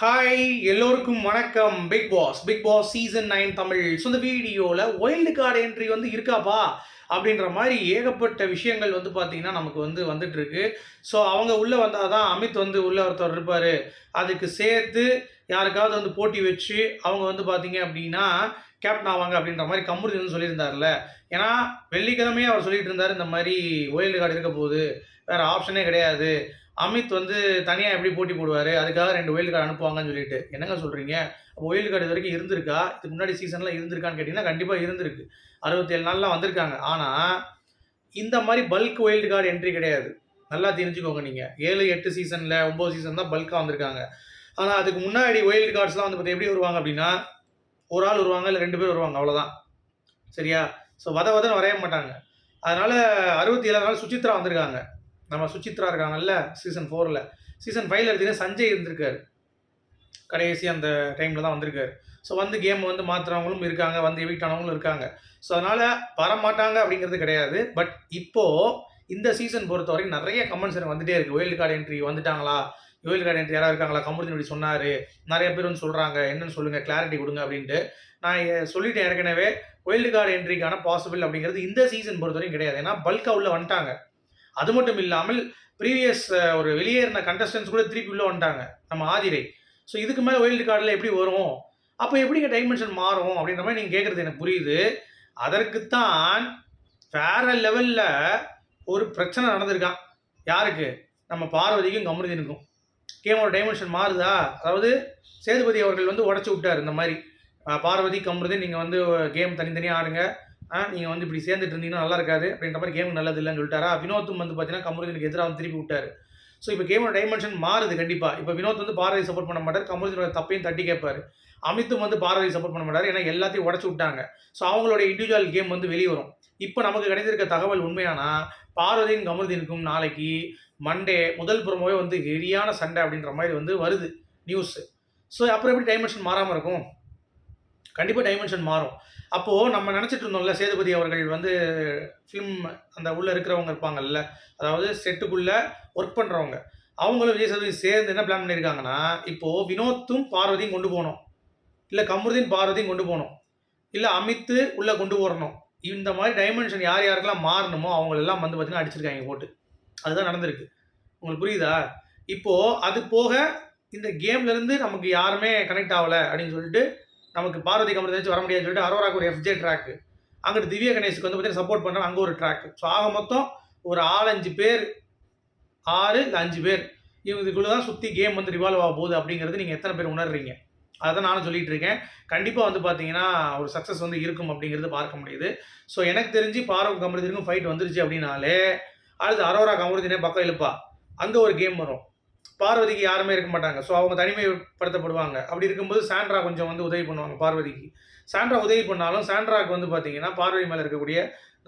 Hi எல்லோருக்கும் வணக்கம். Bigg Boss Bigg Boss season nine Tamil. So இந்த வீடியோவில் ஒயில்டு கார்டு என்ட்ரி வந்து இருக்காப்பா? அப்படின்ற மாதிரி ஏகப்பட்ட விஷயங்கள் வந்து பார்த்தீங்கன்னா நமக்கு வந்து வந்துட்டுருக்கு. ஸோ அவங்க உள்ளே வந்தால் தான் அமித் வந்து உள்ளே ஒருத்தர் இருப்பார். அதுக்கு சேர்த்து யாருக்காவது வந்து போட்டி வச்சு அவங்க வந்து பார்த்தீங்க அப்படின்னா கேப்டன் ஆவாங்க அப்படின்ற மாதிரி கமுருதி வந்து சொல்லியிருந்தார்ல ஏன்னா வெள்ளிக்கிழமையே அவர் சொல்லிட்டு இருந்தார் இந்த மாதிரி ஒயில்டு கார்டு இருக்க போகுது. வேறு ஆப்ஷனே கிடையாது. அமித் வந்து தனியாக எப்படி போட்டி போடுவார்? அதுக்காக ரெண்டு ஒயில்டு கார்டு அனுப்புவாங்கன்னு சொல்லிட்டு. என்னங்க சொல்கிறீங்க அப்போ ஒயில்டு கார்டு இது வரைக்கும் இருந்திருக்கா? இதுக்கு முன்னாடி சீசனில் இருந்திருக்கான்னு கேட்டிங்கன்னா கண்டிப்பாக இருந்திருக்கு. அறுபத்தேழு நாள்லாம் வந்திருக்காங்க. ஆனால் இந்த மாதிரி பல்க் ஒயில்டு கார்டு என்ட்ரி கிடையாது. நல்லா தெரிஞ்சுக்கோங்க நீங்கள் ஏழு எட்டு சீசனில் ஒம்பது சீசன் தான் பல்காக வந்திருக்காங்க. ஆனால் அதுக்கு முன்னாடி ஒயில்டு கார்ட்ஸ்லாம் வந்து பார்த்தா எப்படி வருவாங்க அப்படின்னா ஒரு ஆள் வருவாங்க இல்லை ரெண்டு பேர் வருவாங்க அவ்வளோதான் சரியா? ஸோ வத வதன்னு வரைய மாட்டாங்க. அதனால் அறுபத்தி ஏழாவது நாள் சுசித்ரா வந்திருக்காங்க. நம்ம சுச்சித்ரா இருக்காங்கல்ல சீசன் ஃபோரில் சீசன் ஃபைவ்ல எடுத்தீங்கன்னா சஞ்சய் இருந்திருக்காரு. கடைசி அந்த டைமில் தான் வந்திருக்காரு. ஸோ வந்து கேம் வந்து மாற்றுறவங்களும் இருக்காங்க வந்து எவிக்ட் ஆனவங்களும் இருக்காங்க. ஸோ அதனால் வரமாட்டாங்க அப்படிங்கிறது கிடையாது. பட் இப்போது இந்த சீசன் பொறுத்த வரைக்கும் நிறைய கமெண்ட்ஸ் எனக்கு வந்துட்டே இருக்குது ஒயில்டு கார்டு என்ட்ரி வந்துட்டாங்களா? ஒயில்டு கார்டு என்ட்ரி யாராவது இருக்காங்களா? கமுருதின் இப்படி சொன்னார். நிறைய பேர் வந்து சொல்கிறாங்க என்னன்னு சொல்லுங்கள் கிளாரிட்டி கொடுங்க அப்படின்ட்டு. நான் சொல்லிட்டேன் ஏற்கனவே. ஒயில்டு கார்டு என்ட்ரிக்கான பாசிபிள் அப்படிங்கிறது இந்த சீசன் பொறுத்த வரைக்கும் கிடையாது. ஏன்னா பல்காக உள்ள வந்துட்டாங்க. அது மட்டும் இல்லாமல் ப்ரீவியஸ் ஒரு வெளியேறின கண்டஸ்டன்ஸ் கூட திருப்பி உள்ளே வந்துட்டாங்க. நம்ம ஆதிரை. ஸோ இதுக்கு மேலே ஒயில்டு கார்டில் எப்படி வரும்? அப்போ எப்படிங்க டைமென்ஷன் மாறும்? அப்படின்ற மாதிரி நீங்கள் கேட்குறது எனக்கு புரியுது. அதற்குத்தான் வேற லெவலில் ஒரு பிரச்சனை நடந்திருக்கான். யாருக்கு? நம்ம பார்வதிக்கும் கமருதினுக்கும். கேமோட டைமென்ஷன் மாறுதா? அதாவது சேதுபதி அவர்கள் வந்து உடச்சி விட்டார் இந்த மாதிரி. பார்வதி கமருதி நீங்கள் வந்து கேம் தனித்தனியாக ஆடுங்க. நீங்கள் வந்து இப்படி சேர்ந்துட்டு இருந்தீங்கன்னா நல்லா இருக்காது அப்படின்ற மாதிரி கேம் நல்லது இல்லைன்னு சொல்லிட்டாரா? வினோத்தும் வந்து பார்த்தீங்கன்னா கமருதீனுக்கு எதிராக வந்து திருப்பி விட்டார். ஸோ இப்போ கேமோட டைமென்ஷன் மாறுது கண்டிப்பாக இப்போ வினோத் வந்து பாரதி சப்போர்ட் பண்ண மாட்டார் கமருதீனோட தப்பையும் தட்டி கேட்பார். அமித்தும் வந்து பாரதி சப்போர்ட் பண்ண மாட்டார் ஏன்னா எல்லாத்தையும் உடச்சி விட்டாங்க. ஸோ அவங்களோட இண்டிவிஜுவல் கேம் வந்து வெளியே வரும். இப்போ நமக்கு கிடைத்திருக்க தகவல் உண்மையானா பார்வதியும் கமருதீனுக்கும் நாளைக்கு மண்டே முதல் புறமாவே வந்து ஹெரியான சண்டை அப்படின்ற மாதிரி வந்து வருது நியூஸ் ஸோ அப்புறம் எப்படி டைமென்ஷன் மாறாமல் இருக்கும்? கண்டிப்பாக டைமென்ஷன் மாறும். அப்போது நம்ம நினச்சிட்டு இருந்தோம்ல சேதுபதி அவர்கள் வந்து ஃபிலிம் அந்த உள்ளே இருக்கிறவங்க இருப்பாங்கல்ல அதாவது செட்டுக்குள்ளே ஒர்க் பண்ணுறவங்க அவங்களும் விஜய் சேதுபதி சேர்ந்து என்ன பிளான் பண்ணியிருக்காங்கன்னா இப்போது வினோத்தும் பார்வதியும் கொண்டு போகணும். இல்லை கமருதீன் பார்வதியும் கொண்டு போகணும். இல்லை அமித்து உள்ளே கொண்டு வரணும். இந்த மாதிரி டைமென்ஷன் யார் யாருக்கெல்லாம் மாறணுமோ அவங்களெல்லாம் வந்து பார்த்தீங்கன்னா அடிச்சிருக்காங்க போட்டு. அதுதான் நடந்திருக்கு. உங்களுக்கு புரியுதா? இப்போது அது போக இந்த கேம்லேருந்து நமக்கு யாருமே கனெக்ட் ஆகலை அப்படின்னு சொல்லிட்டு நமக்கு பார்வதி கமர்ந்து வர முடியாதுன்னு சொல்லிட்டு அரோராக்கு ஒரு எஃப்ஜே ட்ராக்கு அங்கிட்டு திவ்ய கணேஷுக்கு வந்து பார்த்தீங்கன்னா சப்போர்ட் பண்ணுறாங்க அங்கே ஒரு ட்ராக் ஸோ ஆக மொத்தம் ஒரு ஆளஞ்சு பேர் ஆறு இல்லை அஞ்சு பேர். இவங்களுக்குள்ளே தான் சுற்றி கேம் வந்து ரிவால்வ் ஆக போகுது அப்படிங்கிறது நீங்கள் எத்தனை பேர் உணர்றீங்க? அதை நானும் சொல்லிட்டு இருக்கேன். கண்டிப்பாக வந்து பார்த்தீங்கன்னா ஒரு சக்ஸஸ் வந்து இருக்கும் அப்படிங்கிறது பார்க்க முடியுது. ஸோ எனக்கு தெரிஞ்சு பார்வ கமருதினுக்கும் ஃபைட் வந்துருச்சு அப்படின்னாலே அடுத்து அரோரா கமருதினே பக்கம் இழுப்பா. அங்கே ஒரு கேம் வரும். பார்வதிக்கு யாருமே இருக்க மாட்டாங்க. ஸோ அவங்க தனிமைப்படுத்தப்படுவாங்க. அப்படி இருக்கும்போது சாண்ட்ரா கொஞ்சம் வந்து உதவி பண்ணுவாங்க பார்வதிக்கு. சாண்ட்ரா உதவி பண்ணாலும் சாண்ட்ராக்கு வந்து பார்த்தீங்கன்னா பார்வதி மேலே இருக்கக்கூடிய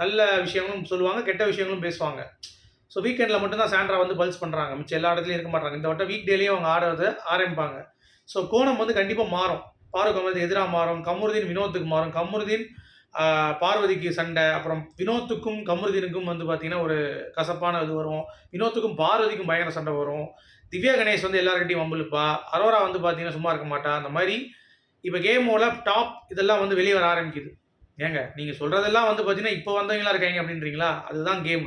நல்ல விஷயங்களும் சொல்லுவாங்க கெட்ட விஷயங்களும் பேசுவாங்க. ஸோ வீக்கெண்டில் மட்டும்தான் சாண்ட்ரா வந்து பல்ஸ் பண்ணுறாங்க மிச்சம் எல்லா இடத்துலையும் இருக்க மாட்டாங்க. இந்த வட்டம் வீக் டேலேயும் அவங்க ஆடுறத ஆரம்பிப்பாங்க. ஸோ கோணம் வந்து கண்டிப்பாக மாறும். பார்வ கமலுக்கு எதிராக மாறும். கமருதீன் வினோத்துக்கு மாறும். கமருதீன் பார்வதிக்கு சண்டை. அப்புறம் வினோத்துக்கும் கமருதீனுக்கும் வந்து பார்த்திங்கன்னா ஒரு கசப்பான இது வரும். வினோத்துக்கும் பார்வதிக்கும் பயங்கர சண்டை வரும். திவ்யா கணேஷ் வந்து எல்லாருக்கிட்டையும் வம்பிழுப்பா அரோரா வந்து பார்த்தீங்கன்னா சும்மா இருக்க மாட்டா. அந்த மாதிரி இப்போ கேமோட டாப் இதெல்லாம் வந்து வெளியே வர ஆரம்பிக்குது. ஏங்க நீங்கள் சொல்கிறதெல்லாம் வந்து பார்த்தீங்கன்னா இப்போ வந்தவங்களா இருக்காங்க அப்படின்றீங்களா? அதுதான் கேம்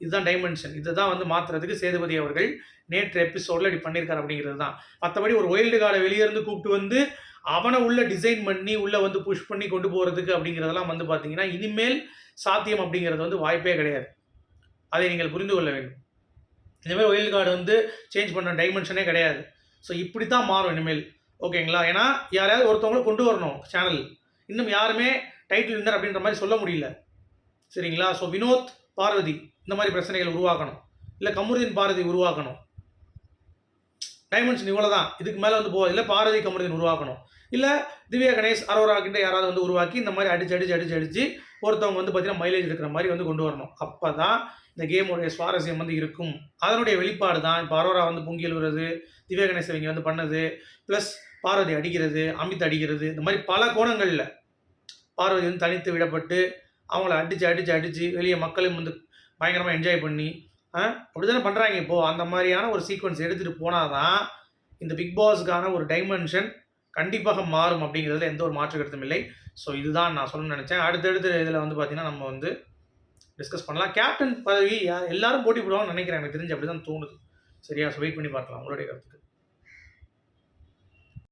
இதுதான் டைமென்ஷன் இதுதான் வந்து மாற்றுறதுக்கு சேதுபதி அவர்கள் நேற்று எபிசோடில் இப்படி பண்ணியிருக்காரு அப்படிங்கிறது தான். மற்றபடி ஒரு ஒயில்டு கார்டை வெளியே இருந்து கூப்பிட்டு வந்து அவனை உள்ள டிசைன் பண்ணி உள்ளே வந்து புஷ் பண்ணி கொண்டு போகிறதுக்கு அப்படிங்கிறதெல்லாம் வந்து பார்த்தீங்கன்னா இனிமேல் சாத்தியம் அப்படிங்கிறது வந்து வாய்ப்பே கிடையாது. அதை நீங்கள் புரிந்து கொள்ள வேண்டும். இந்தமாதிரி ஒயில் கார்டு வந்து சேஞ்ச் பண்ண டைமென்ஷனே கிடையாது. ஸோ இப்படி தான் மாறும் இனிமேல். ஓகேங்களா ஏன்னா யாரையாவது ஒருத்தவங்களும் கொண்டு வரணும் சேனல் இன்னும் யாருமே டைட்டில் வின்னர் அப்படின்ற மாதிரி சொல்ல முடியல. சரிங்களா? ஸோ வினோத் பார்வதி இந்த மாதிரி பிரச்சனைகள் உருவாக்கணும். இல்லை கமருதீன் பார்வதி உருவாக்கணும். டைமென்ஷன் இவ்வளோ தான் இதுக்கு மேலே வந்து போகாது இல்லை பாரதி கமருதீன் உருவாக்கணும். இல்லை திவ்யா கணேஷ் அரோரா கிட்ட யாராவது வந்து உருவாக்கி இந்த மாதிரி அடிச்சு அடிச்சு அடிச்சு அடிச்சு ஒருத்தவங்க வந்து பார்த்தீங்கன்னா மைலேஜ் எடுக்கிற மாதிரி வந்து கொண்டு வரணும். அப்போ தான் இந்த கேமுடைய சுவாரஸ்யம் வந்து இருக்கும். அதனுடைய வெளிப்பாடு தான். இப்போ அரோரா வந்து பொங்கி எழுவுறது திவ்யா கணேஷ் இவங்க வந்து பண்ணது ப்ளஸ் பார்வதி அடிக்கிறது அமித் அடிக்கிறது இந்த மாதிரி பல கோணங்களில் பார்வதி வந்து தனித்து விடப்பட்டு அவங்கள அடித்து அடித்து அடித்து வெளியே மக்களும் வந்து பயங்கரமாக என்ஜாய் பண்ணி அப்படி தானே பண்ணுறாங்க இப்போது அந்த மாதிரியான ஒரு சீக்வன்ஸ் எடுத்துகிட்டு போனால் தான் இந்த பிக் பாஸ்க்கான ஒரு டைமென்ஷன் கண்டிப்பாக மாறும் அப்படிங்கிறதுல எந்த ஒரு மாற்று கருத்தும் இல்லை. ஸோ இதுதான் நான் சொல்லணும்னு நினச்சேன். அடுத்தடுத்த இதில் வந்து பார்த்திங்கன்னா நம்ம வந்து டிஸ்கஸ் பண்ணலாம். கேப்டன் பதவி எல்லாரும் போட்டி போடுவாங்கன்னு நினைக்கிறேன். எனக்கு தெரிஞ்சு அப்படி தான் தோணுது. சரியா? ஸோ வெயிட் பண்ணி பார்க்கலாம். உங்களுடைய கருத்துக்கு